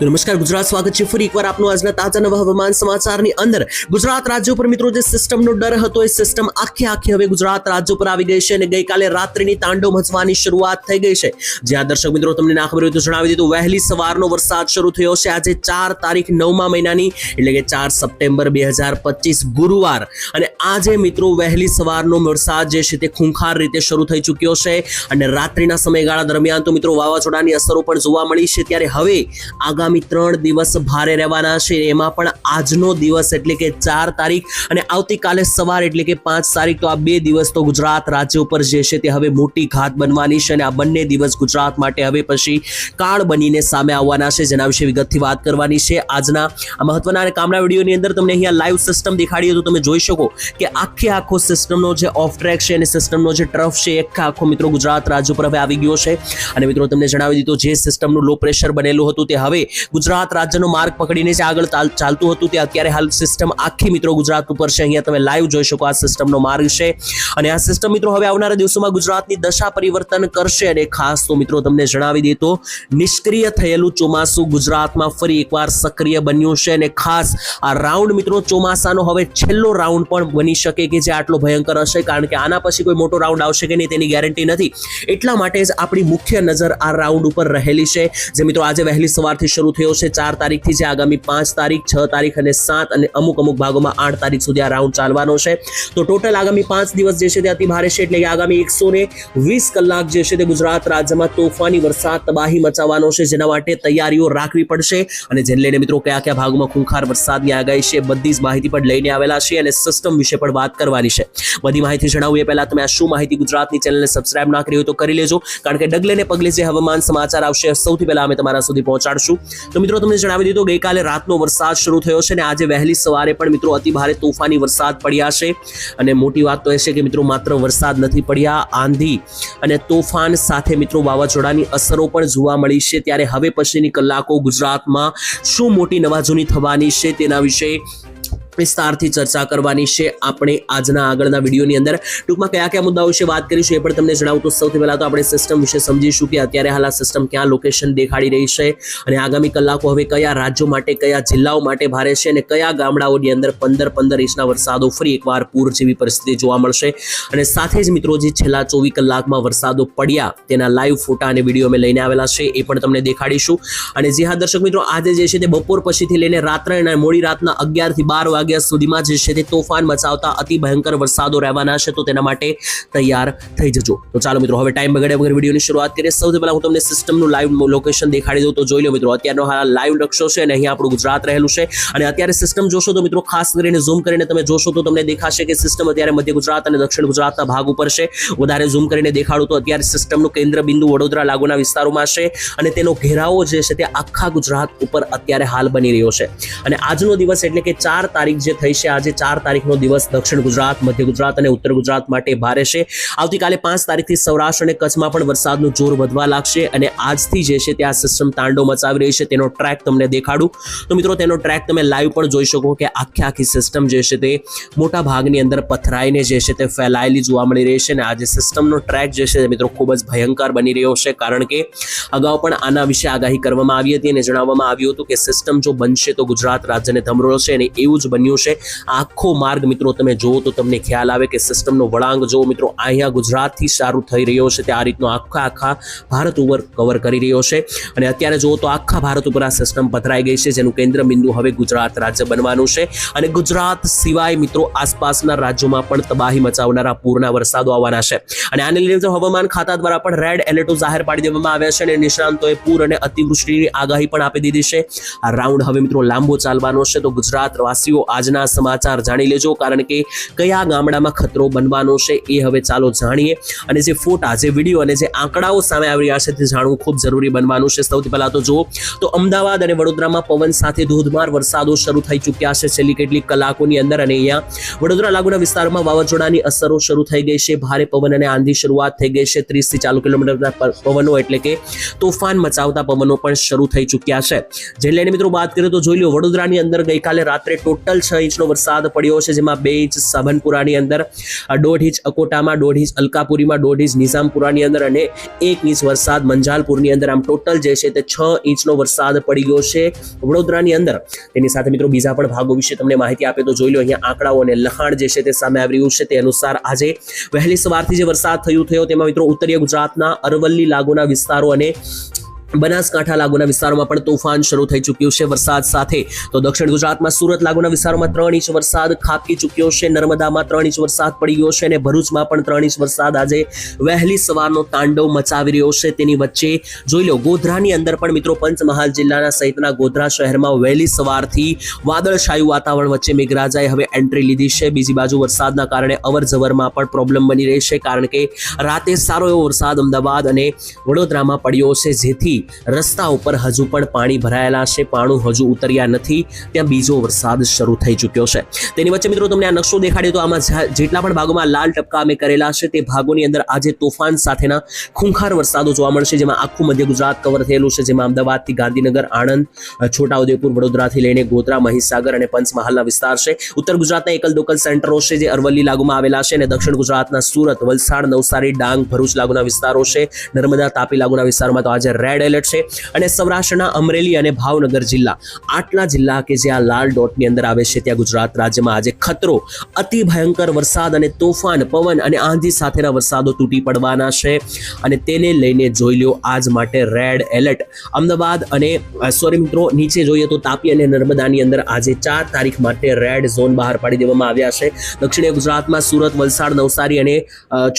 તો નમસ્કાર, ગુજરાત સ્વાગત છે ફરી એકવાર આપનું આજના તાજા નવા હવામાન સમાચારની અંદર. ગુજરાત રાજ્ય ઉપર મિત્રો જે સિસ્ટમનો ડર હતો, એ સિસ્ટમ આખી આખી હવે ગુજરાત રાજ્ય ઉપર આવી ગઈ છે અને ગઈકાલે રાત્રિની તાંડવ મચવાની શરૂઆત થઈ ગઈ છે. જ્યાં દર્શક મિત્રો તમને ના ખબર હોય તો જણાવી દીધું વહેલી સવારનો વરસાદ શરૂ થયો છે. આજે ચાર તારીખ નવમા મહિનાની, એટલે કે ચાર સપ્ટેમ્બર બે હજાર પચીસ ગુરુવાર. અને આજે મિત્રો વહેલી સવારનો વરસાદ જે છે તે ખૂંખાર રીતે શરૂ થઈ ચૂક્યો છે. અને રાત્રિના સમયગાળા દરમિયાન તો મિત્રો વાવાઝોડાની અસરો પણ જોવા મળી છે. ત્યારે હવે આગામી ત્રણ દિવસ ભારે રહેવાના છે. એમાં પણ આજનો દિવસ એટલે કે ચાર તારીખ અને આવતીકાલે સવાર એટલે કે પાંચ તારીખ, તો આ બે દિવસ તો ગુજરાત રાજ્ય ઉપર જે છે તે હવે મોટી ઘાત બનવાની છે અને આ બંને દિવસ ગુજરાત માટે હવે પછી કાળ બનીને સામે આવવાના છે જેના વિશે વિગતથી વાત કરવાની છે. આજના આ મહત્વના અને કામના વિડીયોની અંદર તમને અહીંયા લાઈવ સિસ્ટમ દેખાડીએ તો તમે જોઈ શકો કે આખે આખો સિસ્ટમનો જે ઓફ ટ્રેક છે અને સિસ્ટમનો જે ટ્રફ છે એક આખો મિત્રો ગુજરાત રાજ્ય ઉપર હવે આવી ગયો છે. અને મિત્રો, તમને જણાવી દીધું જે સિસ્ટમનું લો પ્રેશર બનેલું હતું તે હવે ગુજરાત રાજ્યનો માર્ગ પકડીને જે આગળ ચાલ- ચાલતું હતું તે અત્યારે હાલ સિસ્ટમ આખી મિત્રો ગુજરાત ઉપર છે. અહીંયા તમે લાઈવ જોઈ શકો આ સિસ્ટમનો માર્ગ છે. અને આ સિસ્ટમ મિત્રો હવે આવનારા દિવસોમાં ગુજરાતની દશા પરિવર્તન કરશે અને ખાસ તો મિત્રો તમને જણાવી દઈએ તો નિષ્ક્રિય થયેલું ચોમાસું ગુજરાતમાં ફરી એકવાર સક્રિય બન્યું છે અને ખાસ આ રાઉન્ડ મિત્રો ચોમાસાનો હવે છેલ્લો રાઉન્ડ પણ બની શકે કે જે આટલો ભયંકર હશે કારણ કે આના પછી કોઈ મોટો રાઉન્ડ આવશે કે નહીં તેની ગેરંટી નથી. એટલા માટે જ આપણી મુખ્ય નજર આ રાઉન્ડ ઉપર રહેલી છે. જે મિત્રો આજે વહેલી સવારથી શરૂ થયો છે ચાર તારીખથી જે આગામી પાંચ તારીખ, છ તારીખ અને સાત અને અમુક અમુક ભાગોમાં આઠ તારીખ સુધી આ રાઉન્ડ ચાલવાનો છે. તો ટોટલ આગામી પાંચ દિવસ જે છે તે અતિ ભારે છે એટલે કે આગામી એકસો ને વીસ કલાક જે છે તે ગુજરાત રાજ્યમાં તોફાની વરસાદ, તબાહી મચાવવાનો છે, જેના માટે તૈયારીઓ રાખવી પડશે. અને જેને લઈને મિત્રો કયા કયા ભાગોમાં ખૂંખાર વરસાદની આગાહી છે, બધી જ માહિતી પણ લઈને આવેલા છે અને સિસ્ટમ વિશે પણ વાત કરવાની છે. બધી માહિતી જણાવું એ પહેલાં તમે આ શું માહિતી ગુજરાતની ચેનલને સબસ્ક્રાઇબ ના કરી હોય તો કરી લેજો. કારણ કે ડગલે ને પગલે જે હવામાન સમાચાર આવશે, સૌથી પહેલા અમે તમારા સુધી પહોંચાડશું. તો મિત્રો, તમને જણાવી દીધું ગઈકાલે રાતનો વરસાદ શરૂ થયો છે અને આજે વહેલી સવારે પણ મિત્રો અતિ ભારે તોફાની વરસાદ પડ્યા છે. અને મોટી વાત તો એ છે કે મિત્રો, માત્ર વરસાદ નથી પડ્યા, આંધી અને તોફાન સાથે મિત્રો વાવાઝોડાની અસરો પણ જોવા મળી છે. ત્યારે હવે પછીની કલાકો ગુજરાતમાં શું મોટી નવાજૂની થવાની છે તેના વિશે વિસ્તારથી ચર્ચા કરવાની છે આપણે આજના આગળના વિડીયોની અંદર. ટૂંકમાં કયા કયા મુદ્દાઓ વિશે વાત કરીશું એ પણ તમને જણાવું. તો સૌથી પહેલાં તો આપણે સિસ્ટમ વિશે સમજીશું કે અત્યારે હાલ આ સિસ્ટમ ક્યાં લોકેશન દેખાડી રહી છે અને આગામી કલાકો હવે કયા રાજ્યો માટે, કયા જિલ્લાઓ માટે ભારે છે અને કયા ગામડાઓની અંદર પંદર પંદર ઇંચના વરસાદો ફરી એકવાર પૂર જેવી પરિસ્થિતિ જોવા મળશે. અને સાથે જ મિત્રો, જે છેલ્લા ચોવીસ કલાકમાં વરસાદો પડ્યા, તેના લાઈવ ફોટા અને વીડિયો અમે લઈને આવેલા છે એ પણ તમને દેખાડીશું. અને જે હા, દર્શક મિત્રો, આજે જે છે તે બપોર પછીથી લઈને રાત્રે અને મોડી રાતના અગિયારથી બાર વાગ્યા સુધીમાં જે છે તે તોફાન મચાવતા અતિ ભયંકર વરસાદો રહેવાના છે, તો તેના માટે તૈયાર થઈ જજો. તો ચાલો મિત્રો, હવે ટાઈમ બગાડ્યા વગર વિડીયોની શરૂઆત કરીએ. સૌથી પહેલા હું તમને સિસ્ટમનું લાઈવ લોકેશન દેખાડી દઉં. તો જોઈ લો મિત્રો, અત્યારનો હાલ લાઈવ નકશો છે અને અહીં આપણું ગુજરાત રહેલું છે. અને અત્યારે સિસ્ટમ જોશો તો મિત્રો, ખાસ કરીને ઝૂમ કરીને તમે જોશો તો તમને દેખાશે કે સિસ્ટમ અત્યારે મધ્ય ગુજરાત અને દક્ષિણ ગુજરાતના ભાગ ઉપર છે. વધારે ઝૂમ કરીને દેખાડું તો અત્યારે સિસ્ટમનું કેન્દ્ર બિંદુ વડોદરા લાગુના વિસ્તારોમાં છે અને તેનો ઘેરાવો જે છે તે આખા ગુજરાત ઉપર અત્યારે હાલ બની રહ્યો છે. અને આજનો દિવસ એટલે કે ચાર તારીખ જે થઈ છે, આજે ચાર તારીખનો દિવસ દક્ષિણ ગુજરાત, મધ્ય ગુજરાત અને ઉત્તર ગુજરાત માટે ભારે છે. આવતીકાલે પાંચ તારીખથી સૌરાષ્ટ્ર અને કચ્છમાં પણ વરસાદનું જોર વધવા લાગશે અને આજથી જે છે તે આ સિસ્ટમ તાંડવ મચાવી રહી છે. તેનો ટ્રેક તમને દેખાડું. તો મિત્રો, તેનો ટ્રેક તમે લાઈવ પણ જોઈ શકો કે આખી આખી સિસ્ટમ જે છે તે મોટા ભાગની અંદર પથરાઈને જે છે તે ફેલાયેલી જોવા મળી રહી છે અને આજે સિસ્ટમનો ટ્રેક જે છે મિત્રો ખૂબ જ ભયંકર બની રહ્યો છે. કારણ કે અગાઉ પણ આના વિશે આગાહી કરવામાં આવી હતી અને જણાવવામાં આવ્યું હતું કે સિસ્ટમ જો બનશે તો ગુજરાત રાજ્યને ધમરોળશે અને એવું જ બન્યું છે. આખો માર્ગ મિત્રો તમે જુઓ તો તમને ખ્યાલ આવે કે સિસ્ટમનો વળાંક જો મિત્રો, અહીંયા ગુજરાતથી સારું થઈ રહ્યો છે. તે આ રીતનો આખા આખા ભારત ઉપર કવર કરી રહ્યો છે. અને અત્યારે જુઓ તો આખા ભારત ઉપર આ સિસ્ટમ પથરાઈ ગઈ છે, જેનું કેન્દ્ર બિંદુ હવે ગુજરાત રાજ્ય બનવાનું છે. અને ગુજરાત સિવાય મિત્રો આસપાસના રાજ્યોમાં પણ તબાહી મચાવનારા, પૂરના વરસાદો આવવાના છે. અને આને લીધે હવામાન ખાતા દ્વારા પણ રેડ એલર્ટો જાહેર પાડી દેવામાં આવ્યા છે અને નિષ્ણાંતોએ પૂર અને અતિવૃષ્ટિની આગાહી પણ આપી દીધી છે. આ રાઉન્ડ હવે મિત્રો લાંબો ચાલવાનો છે. તો ગુજરાત વાસીઓ આજના સમાચાર જાણી લેજો, કારણ કે કયા ગામડામાં ખતરો બનવાનો છે એ હવે ચાલો જાણીએ. અને જે ફોટા, જે વીડિયો અને જે આંકડાઓ સામે આવી રહ્યા છે તે જાણવું ખૂબ જરૂરી બનવાનું છે. સૌથી પહેલાં તો જુઓ, તો અમદાવાદ અને વડોદરામાં પવન સાથે ધોધમાર વરસાદો શરૂ થઈ ચૂક્યા છે. છેલ્લી કેટલીક કલાકોની અંદર અને અહીંયા વડોદરા લાગુના વિસ્તારમાં વાવાઝોડાની અસરો શરૂ થઈ ગઈ છે. ભારે પવન અને આંધી શરૂઆત થઈ ગઈ છે. ત્રીસથી ચાલુ કિલોમીટરના પવનો એટલે કે તોફાન મચાવતા પવનો પણ શરૂ થઈ ચૂક્યા છે. જે લઈને મિત્રો વાત કરીએ તો જોઈ લો વડોદરાની અંદર ગઈકાલે રાત્રે ટોટલ ટોટલ છ ઇંચનો વરસાદ પડ્યો છે, જેમાં બે ઇંચ સાબનપુરાની અંદર દોઢ ઇંચ અકોટામાં, દોઢ ઇંચ અલકાપુરીમાં, દોઢ ઇંચ નિઝામપુરાની અંદર અને એક ઇંચ વરસાદ મંજાલપુરની અંદર. આમ ટોટલ જે છે તે છ ઇંચનો વરસાદ પડી ગયો છે વડોદરાની અંદર. તેની સાથે મિત્રો બીજા પણ ભાગો વિશે તમને માહિતી આપે તો જોઈ લો, અહીંયા આંકડાઓ અને લખાણ જે છે તે સામે આવી રહ્યું છે તે અનુસાર આજે વહેલી સવારથી જે વરસાદ થયું થયો, તેમાં મિત્રો ઉત્તરીય ગુજરાતના અરવલ્લી લાગુના વિસ્તારો અને બનાસકાંઠા લાગુના વિસ્તારોમાં પણ તોફાન શરૂ થઈ ચૂક્યું છે વરસાદ સાથે. તો દક્ષિણ ગુજરાતમાં સુરત લાગુના વિસ્તારોમાં ત્રણ ઇંચ વરસાદ ખાબકી ચૂક્યો છે. નર્મદામાં ત્રણ ઇંચ વરસાદ પડી ગયો છે અને ભરૂચમાં પણ ત્રણ ઇંચ વરસાદ આજે વહેલી સવારનો તાંડવ મચાવી રહ્યો છે. તેની વચ્ચે જોઈ લો, ગોધરાની અંદર પણ મિત્રો પંચમહાલ જિલ્લાના સહિતના ગોધરા શહેરમાં વહેલી સવારથી વાદળછાયું વાતાવરણ વચ્ચે મેઘરાજાએ હવે એન્ટ્રી લીધી છે. બીજી બાજુ વરસાદના કારણે અવરજવરમાં પણ પ્રોબ્લેમ બની રહી છે, કારણ કે રાતે સારો એવો વરસાદ અમદાવાદ અને વડોદરામાં પડ્યો છે, જેથી રસ્તા ઉપર હજુ પણ પાણી ભરાયેલા છે. પાણું હજુ ઉતર્યા નથી. ત્યાં બીજો વરસાદ શરૂ થઈ ચૂક્યો છે. તેની વચ્ચે મિત્રો તમને આ નકશો દેખાડ્યો તો આમાં જેટલા પણ ભાગોમાં લાલ ટપકા અમે કરેલા છે તે ભાગોની અંદર આજે તોફાન સાથેના ખૂંખાર વરસાદો જોવા મળશે જેમાં આખું મધ્ય ગુજરાત કવર થયેલું છે. જેમાં અમદાવાદથી ગાંધીનગર, આણંદ, છોટાઉદેપુર, વડોદરાથી લઈને ગોધરા, મહીસાગર અને પંચમહાલના વિસ્તાર છે. ઉત્તર ગુજરાતના એકલ દોકલ સેન્ટરો છે જે અરવલ્લી લાગુમાં આવેલા છે અને દક્ષિણ ગુજરાતના સુરત, વલસાડ, નવસારી, ડાંગ, ભરૂચ લાગુના વિસ્તારો છે. નર્મદા, તાપી લાગુના વિસ્તારમાં તો આજે રેડ એલર્ટ છે. અને સૌરાષ્ટ્રના અમરેલી અને ભાવનગર જિલ્લા આટલા જિલ્લા કે જે આ લાલ ડોટની અંદર આવે છે, ત્યાં ગુજરાત રાજ્યમાં આજે ખતરો, અતિ ભયંકર વરસાદ અને તોફાન, પવન અને આંધી સાથેના વરસાદો તૂટી પડવાના છે. અને તેને લઈને જોઈ લ્યો આજ માટે રેડ એલર્ટ. અમદાવાદ અને સોરી મિત્રો, નીચે જોઈએ તો તાપી અને નર્મદાની અંદર આજે ચાર તારીખ માટે રેડ ઝોન બહાર પાડી દેવામાં આવ્યા છે. દક્ષિણીય ગુજરાતમાં સુરત, વલસાડ, નવસારી અને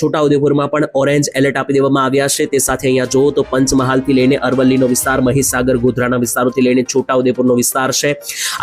છોટાઉદેપુરમાં પણ ઓરેન્જ એલર્ટ આપી દેવામાં આવ્યા છે. તે સાથે અહીંયા જુઓ તો પંચમહાલથી લઈને અરવલ્લીનો વિસ્તાર, મહીસાગર, ગોધરાના વિસ્તારોથી લઈને છોટાઉદેપુરનો વિસ્તાર છે.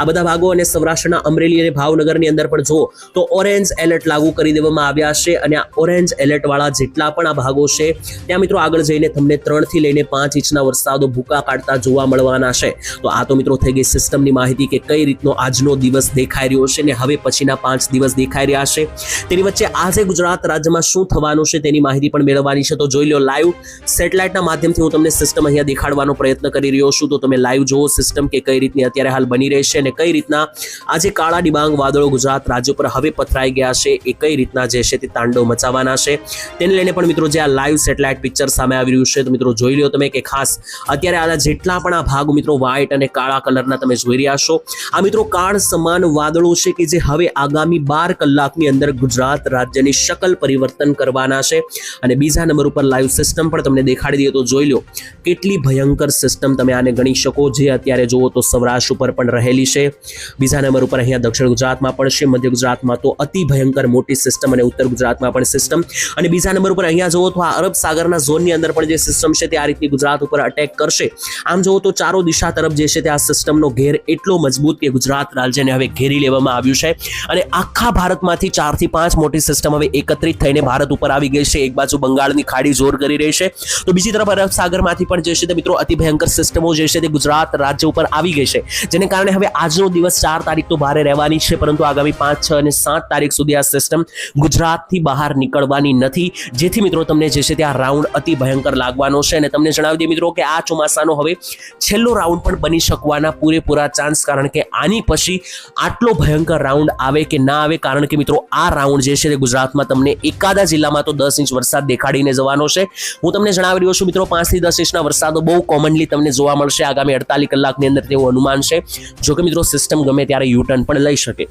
આ બધા ભાગો અને સૌરાષ્ટ્રના અમરેલી અને ભાવનગરની અંદર પણ જુઓ તો ઓરેન્જ એલર્ટ લાગુ કરી દેવામાં આવ્યા છે અને આ ઓરેન્જ એલર્ટવાળા જેટલા પણ આ ભાગો છે, ત્યાં મિત્રો આગળ જઈને તમને ત્રણથી લઈને પાંચ ઇંચના વરસાદો ભૂકા કાઢતા જોવા મળવાના છે. તો આ તો મિત્રો થઈ ગઈ સિસ્ટમની માહિતી કે કઈ રીતનો આજનો દિવસ દેખાઈ રહ્યો છે ને હવે પછીના પાંચ દિવસ દેખાઈ રહ્યા છે. તેની વચ્ચે આજે ગુજરાત રાજ્યમાં શું થવાનું છે તેની માહિતી પણ મેળવવાની છે. તો જોઈ લો લાઈવ સેટેલાઇટના માધ્યમથી હું તમને સિસ્ટમ અહીંયા દેખાડવાનો પ્રયત્ન કરી રહ્યો છું. તો તમે લાઈવ જુઓ સિસ્ટમ કે કઈ રીતની અત્યારે હાલ બની રહી છે અને કઈ રીતના આજે કાળા ડિબાંગ વાદળો ગુજરાત રાજ્ય પર હવે પથરાઈ ગયા છે એ કઈ રીતના જે છે તે તાંડવ મચાવવાના છે. તેને લઈને પણ મિત્રો જે આ લાઈવ સેટેલાઇટ પિક્ચર સામે આવી રહ્યું છે તો મિત્રો જોઈ લો તમે કે ખાસ અત્યારે આના જેટલા પણ આ ભાગ મિત્રો વ્હાઇટ અને કાળા કલરના તમે જોઈ રહ્યા છો. આ મિત્રો કાળ સમાન વાદળો છે કે જે હવે આગામી બાર કલાકની અંદર ગુજરાત રાજ્યની શકલ પરિવર્તન કરવાના છે. અને બીજા નંબર ઉપર લાઈવ સિસ્ટમ પણ તમને દેખાડી દઈએ તો જોઈ લો કેટલી ભયંકર સિસ્ટમ તમે આને ગણી શકો? જે અત્યારે જુઓ તો સૌરાષ્ટ્ર ઉપર પણ રહેલી છે. બીજા નંબર ઉપર અહીંયા દક્ષિણ ગુજરાતમાં પણ છે. મધ્ય ગુજરાતમાં તો અતિ ભયંકર મોટી સિસ્ટમ અને ઉત્તર ગુજરાતમાં પણ સિસ્ટમ અને બીજા નંબર ઉપર અહીંયા જુઓ તો આ અરબ સાગરના ઝોનની અંદર પણ જે સિસ્ટમ છે તે આ રીતની ગુજરાત ઉપર અટેક કરશે. આમ જુઓ તો ચારો દિશા તરફ જે છે તે આ સિસ્ટમનો ઘેર એટલો મજબૂત કે ગુજરાત રાજ્યને હવે ઘેરી લેવામાં આવ્યું છે. અને આખા ભારતમાંથી ચારથી પાંચ મોટી સિસ્ટમ હવે એકત્રિત થઈને ભારત ઉપર આવી ગઈ છે. એક બાજુ બંગાળની ખાડી જોર કરી રહી છે. તો બીજી તરફ અરબ સાગરમાંથી પણ જે છે તે મિત્રો, અતિ ભયંકર સિસ્ટમો જે છે તે ગુજરાત રાજ્ય ઉપર આવી ગઈ છે. જેને કારણે હવે આજનો દિવસ ચાર તારીખ તો ભારે રહેવાની છે, પરંતુ આગામી પાંચ, છ અને સાત તારીખ સુધી આ સિસ્ટમ ગુજરાતથી બહાર નીકળવાની નથી. જેથી મિત્રો, તમને જે છે તે આ રાઉન્ડ અતિ ભયંકર લાગવાનો છે અને તમને જણાવી દઈએ મિત્રો કે આ ચોમાસાનો હવે છેલ્લો રાઉન્ડ પણ બની શકવાના પૂરેપૂરા ચાન્સ કારણ કે આની પછી આટલો ભયંકર રાઉન્ડ આવે કે ના આવે, કારણ કે મિત્રો, આ રાઉન્ડ જે છે તે ગુજરાતમાં તમને એકાદા જિલ્લામાં તો દસ ઇંચ વરસાદ દેખાડીને જવાનો છે. હું તમને જણાવી રહ્યો છું મિત્રો પાંચથી દસ ઇંચના વરસાદો બહુ કોમનલી તમને જોવા મળશે. આગામી અડતાલીસ કલાકની અંદર તેવું અનુમાન છે. જો કે મિત્રો સિસ્ટમ ગમે ત્યારે યુટર્ન પણ લઈ શકે.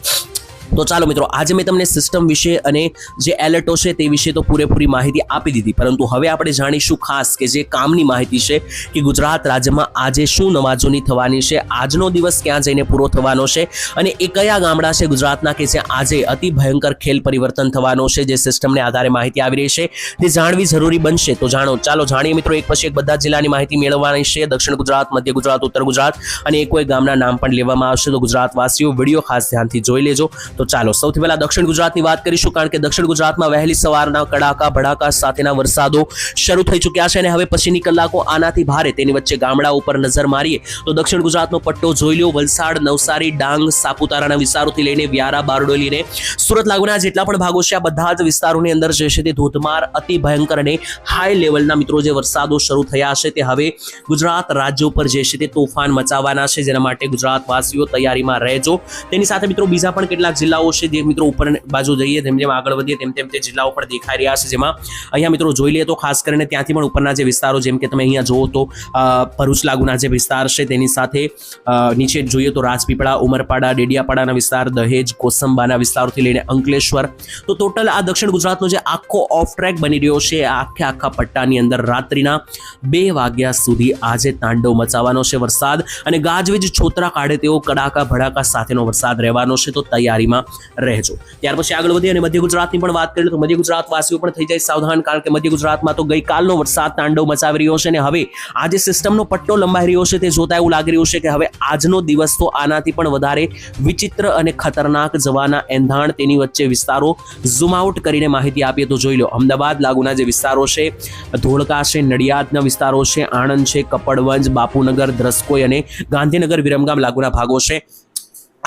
તો ચાલો મિત્રો, આજે મેં તમને સિસ્ટમ વિશે અને જે એલર્ટો છે તે વિશે તો પૂરેપૂરી માહિતી આપી દીધી. પરંતુ હવે આપણે જાણીશું ખાસ કે જે કામની માહિતી છે કે ગુજરાત રાજ્યમાં આજે શું નમાજોની થવાની છે, આજનો દિવસ ક્યાં જઈને પૂરો થવાનો છે અને એ કયા ગામડા છે ગુજરાતના કે જ્યાં આજે અતિ ભયંકર ખેલ પરિવર્તન થવાનો છે જે સિસ્ટમને આધારે માહિતી આવી રહી છે, તે જાણવી જરૂરી બનશે. તો જાણો, ચાલો જાણીએ મિત્રો, એક પછી એક બધા જિલ્લાની માહિતી મેળવવાની છે. દક્ષિણ ગુજરાત, મધ્ય ગુજરાત, ઉત્તર ગુજરાત અને કોઈ ગામના નામ પણ લેવામાં આવશે. તો ગુજરાતવાસીઓ વીડિયો ખાસ ધ્યાનથી જોઈ લેજો. તો ચાલો, સૌથી પહેલા દક્ષિણ ગુજરાતની વાત કરીશું, કારણ કે દક્ષિણ ગુજરાતમાં વહેલી સવારના કડાકા ભડાકા સાથેના વરસાદો શરૂ થઈ ચૂક્યા છે અને હવે પછીની કલાકો આનાથી ભારે. તેની વચ્ચે ગામડા ઉપર નજર મારીએ તો દક્ષિણ ગુજરાતનો પટ્ટો જોઈ લો વલસાડ, નવસારી, ડાંગ, સાપુતારાના વિસ્તારોથી લઈને વ્યારા બારડોલીને સુરત લાગુના જેટલા પણ ભાગો છે, આ બધા જ વિસ્તારોની અંદર જે છે તે ધોધમાર, અતિ ભયંકર અને હાઈ લેવલના મિત્રો જે વરસાદો શરૂ થયા છે તે હવે ગુજરાત રાજ્ય ઉપર જે છે તે તોફાન મચાવવાના છે. જેના માટે ગુજરાતવાસીઓ તૈયારીમાં રહેજો. તેની સાથે મિત્રો બીજા પણ કેટલાક જિલ્લાઓ છે જે મિત્રો ઉપર બાજુ જઈએ તેમ જેમ આગળ વધીએ, તેમ તેમ તે જિલ્લાઓ પણ દેખાઈ રહ્યા છે. જેમાં અહીંયા મિત્રો જોઈ લઈએ તો ખાસ કરીને ત્યાંથી પણ ઉપરના જે વિસ્તારો, જેમ કે તમે અહીંયા જુઓ તો ભરૂચ લાગુના જે વિસ્તાર છે તેની સાથે નીચે જોઈએ તો રાજપીપળા, ઉમરપાડા, ડેડિયાપાડાના વિસ્તાર, દહેજ, કોસંબાના વિસ્તારોથી લઈને અંકલેશ્વર. તો ટોટલ આ દક્ષિણ ગુજરાતનો જે આખો ઓફ ટ્રેક બની રહ્યો છે આખે આખા પટ્ટાની અંદર રાત્રિના બે વાગ્યા સુધી આજે તાંડવ મચાવવાનો છે વરસાદ. અને ગાજવીજ, છોતરા કાઢે તેવો કડાકા ભડાકા સાથેનો વરસાદ રહેવાનો છે. તો તૈયારીમાં રહેજો. ત્યાર પછી આગળ વધીએ અને મધ્ય ગુજરાતની પણ વાત કરીએ તો મધ્ય ગુજરાત વાસીઓ પણ થઈ જાય સાવધાન, કારણ કે મધ્ય ગુજરાતમાં તો ગઈકાલનો વરસાદ તાંડવ મચાવી રહ્યો છે અને હવે આ જે સિસ્ટમનો પટ્ટો લંબાઈ રહ્યો છે તે જોતા એવું લાગી રહ્યું છે કે હવે આજનો દિવસ તો આનાથી પણ વધારે વિચિત્ર અને ખતરનાક જવાના એંધાણ તેની વચ્ચે વિસ્તારો ઝૂમ આઉટ કરીને માહિતી આપીએ તો જોઈ લો, અમદાવાદ લાગુના જે વિસ્તારો છે, ધોળકા છે, નડિયાદના વિસ્તારો છે, આણંદ છે, કપડવંજ, બાપુનગર દ્રસ્કોઈ અને ગાંધીનગર, વિરમગામ લાગુના ભાગો છે.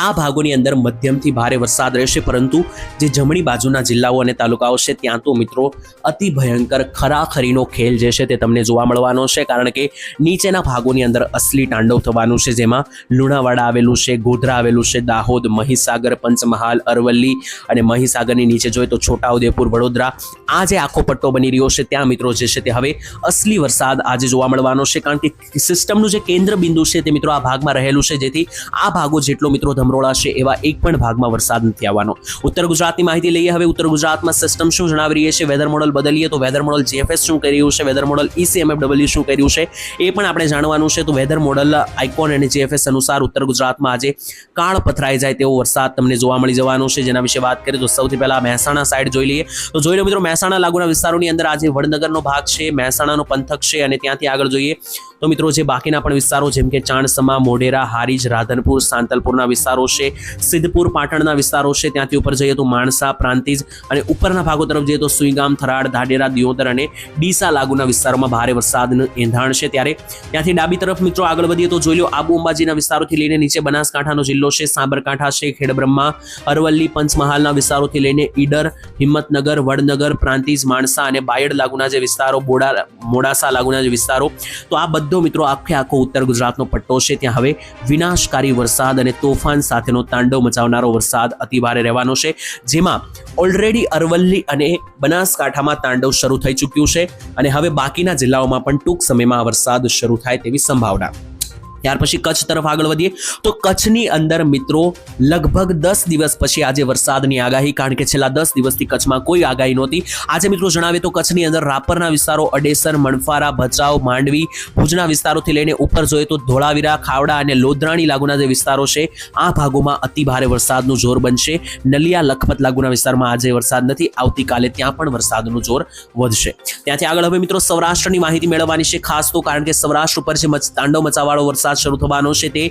આ ભાગોની અંદર મધ્યમથી ભારે વરસાદ રહેશે, પરંતુ જે જમણી બાજુના જિલ્લાઓ અને તાલુકાઓ છે, ત્યાં તો મિત્રો અતિ ભયંકર ખરાખરીનો ખેલ જે છે તે તમને જોવા મળવાનો છે, કારણ કે નીચેના ભાગોની અંદર અસલી તાંડવ થવાનું છે, જેમાં લુણાવાડા આવેલું છે, ગોધરા આવેલું છે, દાહોદ, મહીસાગર, પંચમહાલ, અરવલ્લી અને મહીસાગરની નીચે જોઈએ તો છોટાઉદેપુર, વડોદરા, આ જે આખો પટ્ટો બની રહ્યો છે, ત્યાં મિત્રો જે છે તે હવે અસલી વરસાદ આજે જોવા મળવાનો છે, કારણ કે સિસ્ટમનું જે કેન્દ્ર બિંદુ છે તે મિત્રો આ ભાગમાં રહેલું છે, જેથી આ ભાગો જેટલો મિત્રો ધમરોળા છે એવા એક પણ ભાગમાં વરસાદ નથી આવવાનો. ઉત્તર ગુજરાતની માહિતી લઈએ. હવે ઉત્તર ગુજરાતમાં સિસ્ટમ શું જણાવી રહી છે? વેધર મોડલ બદલીએ તો વેધર મોડલ જીએફએસ શું કરી રહ્યું છે? વેધર મોડલ ઈસીએમએફડબલ્યુ શું કર્યું છે? એ પણ આપણે જાણવાનું છે. તો વેધર મોડલ આઇકોન અને જીએફએસ અનુસાર ઉત્તર ગુજરાતમાં આજે કાળ પથરાઈ જાય તેવો વરસાદ તમને જોવા મળી જવાનો છે. જેના વિશે વાત કરીએ તો સૌથી પહેલા મહેસાણા સાઈડ જોઈ લઈએ. તો જોઈ લો મિત્રો, મહેસાણા લાગુના વિસ્તારોની અંદર આજે વડનગરનો ભાગ છે, મહેસાણાનો પંથક છે અને ત્યાંથી આગળ જોઈએ તો મિત્રો જે બાકીના પણ વિસ્તારો જેમ કે ચાણસમા, મોઢેરા, હારીજ, રાધનપુર, સાંતલપુરના વિસ્તારો છે, સિદ્ધપુર, પાટણના વિસ્તારો છે, ત્યાંથી ઉપર જઈએ તો માણસા, પ્રાંતિજ અને ઉપરના ભાગો તરફ જઈએ તો સુઈગામ, થરાડ, ધાડેરા, દિયોદર અને ડીસા લાગુના વિસ્તારોમાં ભારે વરસાદનું એંધાણ છે ત્યારે. ત્યાંથી ડાબી તરફ મિત્રો આગળ વધીએ તો જોઈ લો આબુ અંબાજીના વિસ્તારોથી લઈને નીચે બનાસકાંઠાનો જિલ્લો છે, સાબરકાંઠા છે, ખેડબ્રહ્મા, અરવલ્લી, પંચમહાલના વિસ્તારોથી લઈને ઈડર, હિંમતનગર, વડનગર, પ્રાંતિજ, માણસા અને બાયડ લાગુના જે વિસ્તારો, બોડા, મોડાસા લાગુના જે વિસ્તારો. તો આ બધો મિત્રો આખે આખો ઉત્તર ગુજરાતનો પટ્ટો છે. ત્યાં હવે વિનાશકારી વરસાદ અને તોફાન સાથેનો તાંડવ મચાવનારો વરસાદ અતિભારે રહેવાનો છે. જેમાં ઓલરેડી અરવલ્લી અને બનાસકાંઠામાં તાંડવ શરૂ થઈ ચૂક્યું છે અને હવે બાકીના જિલ્લાઓમાં પણ ટૂંક સમયમાં વરસાદ શરૂ થાય તેવી સંભાવના. ત્યાર પછી કચ્છ તરફ આગળ વધીએ. તો કચ્છની અંદર મિત્રો, લગભગ દસ દિવસ પછી આજે વરસાદની આગાહી, કારણ કે છેલ્લા દસ દિવસથી કચ્છમાં કોઈ આગાહી નહોતી. આજે મિત્રો જણાવે તો કચ્છની અંદર રાપરના વિસ્તારો, અડેસર, મણફારા, ભચાઉ, માંડવી, ભુજના વિસ્તારોથી લઈને ઉપર જોઈએ તો ધોળાવીરા, ખાવડા અને લોધરાણી લાગુના જે વિસ્તારો છે, આ ભાગોમાં અતિ ભારે વરસાદનું જોર બનશે. નલિયા, લખપત લાગુના વિસ્તારમાં આજે વરસાદ નથી. આવતીકાલે ત્યાં પણ વરસાદનું જોર વધશે. ત્યાંથી આગળ હવે મિત્રો સૌરાષ્ટ્રની માહિતી મેળવવાની છે, ખાસ તો કારણ કે સૌરાષ્ટ્ર ઉપર જે તાંડવ મચાવાળો વરસાદ શરૂ થવાનો છે તે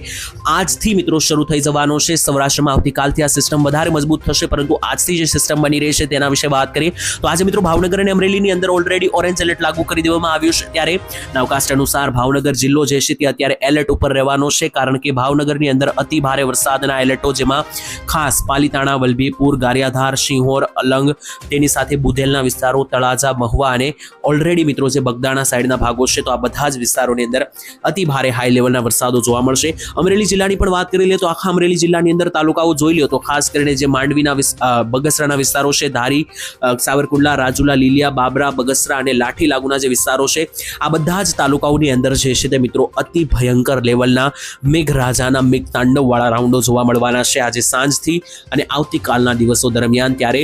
આજથી મિત્રો શરૂ થઈ જવાનો છે. સૌરાષ્ટ્રમાં આવતીકાલથી આ સિસ્ટમ વધારે મજબૂત થશે, પરંતુ આજથી જે સિસ્ટમ બની રહી છે તેના વિશે વાત કરીએ. તો આજે મિત્રો ભાવનગર અને અમરેલીની અંદર ઓલરેડી ઓરેન્જ એલર્ટ લાગુ કરી દેવામાં આવ્યું છે. ત્યારે નવકાસ્ટ અનુસાર ભાવનગર જિલ્લો જે છે તે અત્યારે એલર્ટ ઉપર રહેવાનો છે, કારણ કે ભાવનગરની અંદર અતિ ભારે વરસાદના એલર્ટો જેમાં ખાસ પાલીતાણા, વલભીપુર, ગારિયાધાર સિંહોર અલંગ, તેની સાથે બુધેલના વિસ્તારો, તળાજા, મહુવા અને ઓલરેડી મિત્રો જે બગદાણા સાઈડના ભાગો છે, તો આ બધા જ વિસ્તારોની અંદર અતિ ભારે હાઈ લેવલના વરસાદો જોવા મળશે. અમરેલી જિલ્લાની પણ વાત કરી લઈએ તો આખા અમરેલી જિલ્લાની અંદર તાલુકાઓ જોઈ લો તો ખાસ કરીને જે માંડવીના બગસરાના વિસ્તારો છે, ધારી સાવરકુંડલા, રાજુલા, લીલિયા, બાબરા, બગસરા અને લાઠી લાગુના જે વિસ્તારો છે, આ બધા જ તાલુકાઓની અંદર જે છે તે મિત્રો અતિ ભયંકર લેવલના મેઘરાજાના મેઘ તાંડવવાળા રાઉન્ડો જોવા મળવાના છે. આજે સાંજથી અને આવતીકાલના દિવસો દરમિયાન ત્યારે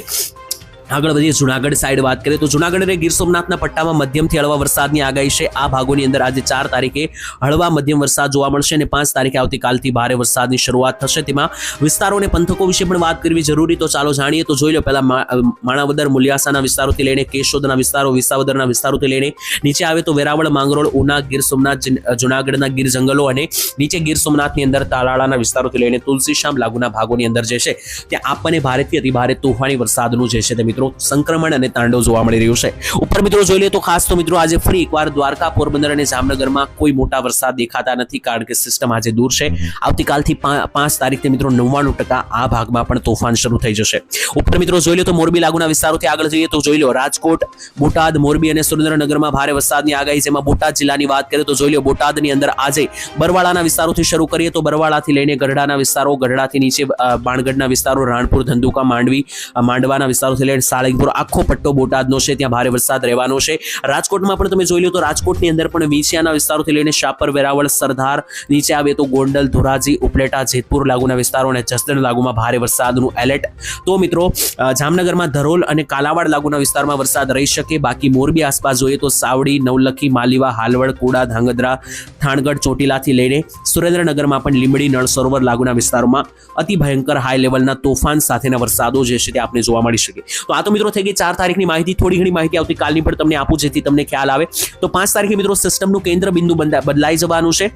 આગળ વધીએ, જુનાગઢ સાઈડ વાત કરીએ તો જુનાગઢ અને ગીર સોમનાથના પટ્ટામાં મધ્યમથી હળવા વરસાદની આગાહી છે. આ ભાગોની અંદર આજે ચાર તારીખે હળવા મધ્યમ વરસાદ જોવા મળશે અને પાંચ તારીખે આવતીકાલથી ભારે વરસાદની શરૂઆત થશે. તેમાં વિસ્તારો અને પંથકો વિશે પણ વાત કરવી જરૂરી, તો ચાલો જાણીએ. તો જોઈ લો, પહેલા માણાવદર, મુલિયાસાના વિસ્તારોથી લઈને કેશોદના વિસ્તારો, વિસાવદરના વિસ્તારોથી લઈને નીચે આવે તો વેરાવળ, માંગરોળ, ઉના, ગીર સોમનાથ જુનાગઢના ગીર જંગલો અને નીચે ગીર સોમનાથની અંદર તાલાળાના વિસ્તારોથી લઈને તુલસીશ્યામ લાગુના ભાગોની અંદર જે છે, ત્યાં આપણને ભારેથી અતિભારે તોફાની વરસાદનું જે છે તે મિત્રો સંક્રમણ અને તાંડવ જોવા મળી રહ્યું છે. ઉપર મિત્રો જોઈ લઈએ તો ખાસ તો મિત્રો આજે ફરી એકવાર દ્વારકા, પોરબંદર અને જામનગરમાં કોઈ મોટા વરસાદ દેખાતા નથી કારણ કે સિસ્ટમ આજે દૂર છે. આવતીકાલથી પાંચ તારીખથી મિત્રો નવ્વાણું ટકા આ ભાગમાં પણ તોફાન શરૂ થઈ જશે. ઉપર મિત્રો જોઈ લો તો મોરબી લાગુના વિસ્તારોથી આગળ જઈએ તો જોઈ લો રાજકોટ, બોટાદ, મોરબી અને સુરેન્દ્રનગરમાં ભારે વરસાદની આગાહી જેમાં બોટાદ જિલ્લાની વાત કરીએ તો જોઈ લો બોટાદની અંદર આજે બરવાળાના વિસ્તારોથી શરૂ કરીએ તો બરવાળાથી લઈને ગઢડાના વિસ્તારો, ગઢડાથી નીચે બાણગઢના વિસ્તારો, રાણપુર, ધંધુકા, માંડવી માંડવાના વિસ્તારોથી લઈને સાળંગપુર આખો પટ્ટો બોટાદનો છે, ત્યાં ભારે વરસાદ રહેવાનો છે. રાજકોટમાં પણ તમે જોઈ લો તો રાજકોટની અંદર પણ વીંછિયાના વિસ્તારોથી લઈને શાપર, વેરાવળ, સરદાર, નીચે આવે તો ગોંડલ, ધોરાજી, ઉપલેટા, જેતપુર લાગુના વિસ્તારો અને જસદણ લાગુમાં ભારે વરસાદનું એલર્ટ તો મિત્રો જામનગરમાં ધરોલ અને કાલાવાડ લાગુના વિસ્તારમાં વરસાદ રહી શકે. બાકી મોરબી આસપાસ જોઈએ તો સાવડી, નવલખી, માલીવા, હાલવડ, કુડા, ધાંગધ્રા, થાણગઢ, ચોટીલાથી લઈને સુરેન્દ્રનગરમાં પણ લીંબડી નળ સરોવર લાગુના વિસ્તારોમાં અતિ ભયંકર હાઈ લેવલના તોફાન સાથેના વરસાદો જે છે તે આપણે જોવા મળી શકે. તો આ તો મિત્રો થઈ ગઈ ચાર તારીખની માહિતી. થોડી ઘણી માહિતી આવતીકાલની પણ તમને આપું જેથી તમને ખ્યાલ આવે. તો પાંચ તારીખે મિત્રો સિસ્ટમનું કેન્દ્ર બિંદુ બદલાઈ જવાનું છે.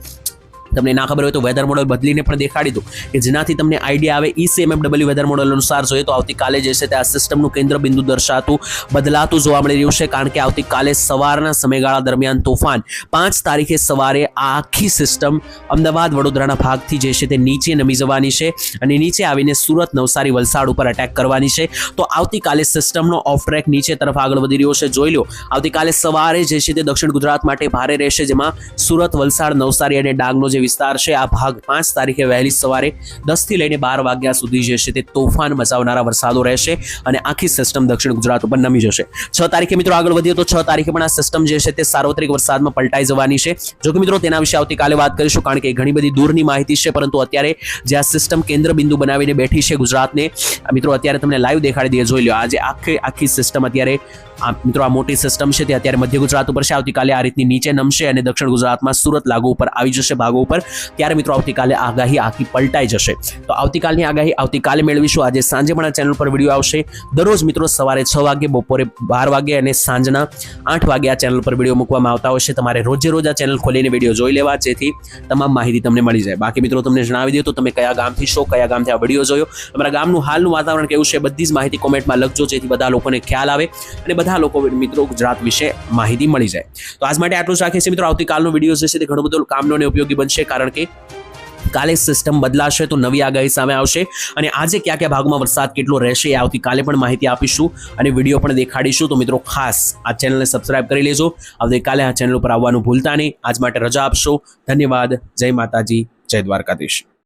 તમને ના ખબર હોય તો વેધર મોડલ બદલીને પણ દેખાડી દઉં. કે જેનાથી તમને આઈડિયા આવે ઈ સીએમએફડબલ્યુ વેધર મોડલ અનુસાર જોઈએ તો આવતીકાલે જે છે તે આ સિસ્ટમનું કેન્દ્ર બિંદુ દર્શાતું, બદલાતું જોવા મળી રહ્યું છે. કારણ કે આવતીકાલે સવારના સમયગાળા દરમિયાન તોફાન પાંચ તારીખે સવારે આખી સિસ્ટમ અમદાવાદ, વડોદરાના ભાગથી જે છે તે નીચે નમી જવાની છે અને નીચે આવીને સુરત, નવસારી, વલસાડ ઉપર અટેક કરવાની છે. તો આવતીકાલે સિસ્ટમનો ઓફ ટ્રેક નીચે તરફ આગળ વધી રહ્યો છે. જોઈ લો, આવતીકાલે સવારે જે છે તે દક્ષિણ ગુજરાત માટે ભારે રહેશે, જેમાં સુરત, વલસાડ, નવસારી અને ડાંગનો જે વિસ્તાર છે, આ ભાગ પાંચ તારીખે વહેલી સવારે દસથી લઈને બાર વાગ્યા સુધી જે છે તે તોફાન મચાવનારા વરસાદો રહેશે અને આખી સિસ્ટમ દક્ષિણ ગુજરાત ઉપર નમી જશે. છ તારીખે મિત્રો આગળ વધીએ તો છ તારીખે પણ આ સિસ્ટમ જે છે તે સાર્વત્રિક વરસાદમાં પલટાઈ જવાની છે. જો કે મિત્રો તેના વિશે આવતીકાલે વાત કરીશું કારણ કે ઘણી બધી દૂરની માહિતી છે, પરંતુ અત્યારે જે આ સિસ્ટમ કેન્દ્ર બિંદુ બનાવીને બેઠી છે ગુજરાતને મિત્રો અત્યારે તમને લાઈવ દેખાડી દઈએ, જોઈ લો આજે આખી આખી સિસ્ટમ અત્યારે, આ મિત્રો આ મોટી સિસ્ટમ છે તે અત્યારે મધ્ય ગુજરાત ઉપર છે. આવતીકાલે આ રીતની નીચે નમશે અને દક્ષિણ ગુજરાતમાં સુરત લાગુ ઉપર આવી જશે ભાગો. ઉપર. ત્યારે મિત્રો, આવતીકાલે આગાહી આખી પલટાઈ જશે. તો આવતીકાલની આગાહી આવતીકાલે મેળવીશું. આજે સાંજે પણ આ ચેનલ પર વીડિયો આવશે. દરરોજ મિત્રો, સવારે છ વાગે, બપોરે બાર વાગે અને સાંજના આઠ વાગે આ ચેનલ પર વીડિયો મૂકવામાં આવતા હોય છે. તમારે રોજે રોજ આ ચેનલ ખોલીને વીડિયો જોઈ લેવા. જેથી તમામ માહિતી તમને મળી જાય. બાકી મિત્રો, તમને જણાવી દઉં તો તમે કયા ગામથી શો કયા ગામથી આ વીડિયો જોયો. તમારા ગામનું હાલનું વાતાવરણ કેવું છે? બધી જ માહિતી કોમેન્ટમાં લખજો, જેથી બધા લોકોને ખ્યાલ આવે અને બધા લોકો મિત્રો ગુજરાત વિશે માહિતી મળી જાય. તો આજ માટે આટલું જ રાખીએ છીએ મિત્રો. આવતીકાલનો વીડિયો જે છે તે ઘણો બધો કામનો ઉપયોગી બનશે. કારણ કે કાલે સિસ્ટમ બદલાશે તો નવી આગાહી સામે આવશે. અને આજે કયા કયા ભાગમાં વરસાદ કેટલો રહેશે આવતીકાલે પણ માહિતી આપીશું અને વીડિયો પણ દેખાડીશું. તો મિત્રો, ખાસ આ ચેનલને સબસ્ક્રાઇબ કરી લેજો. આવતીકાલે આ ચેનલ ઉપર આવવાનું ભૂલતા નહીં. આજ માટે રજા આપશો. ધન્યવાદ. જય માતાજી. જય દ્વારકાધીશ.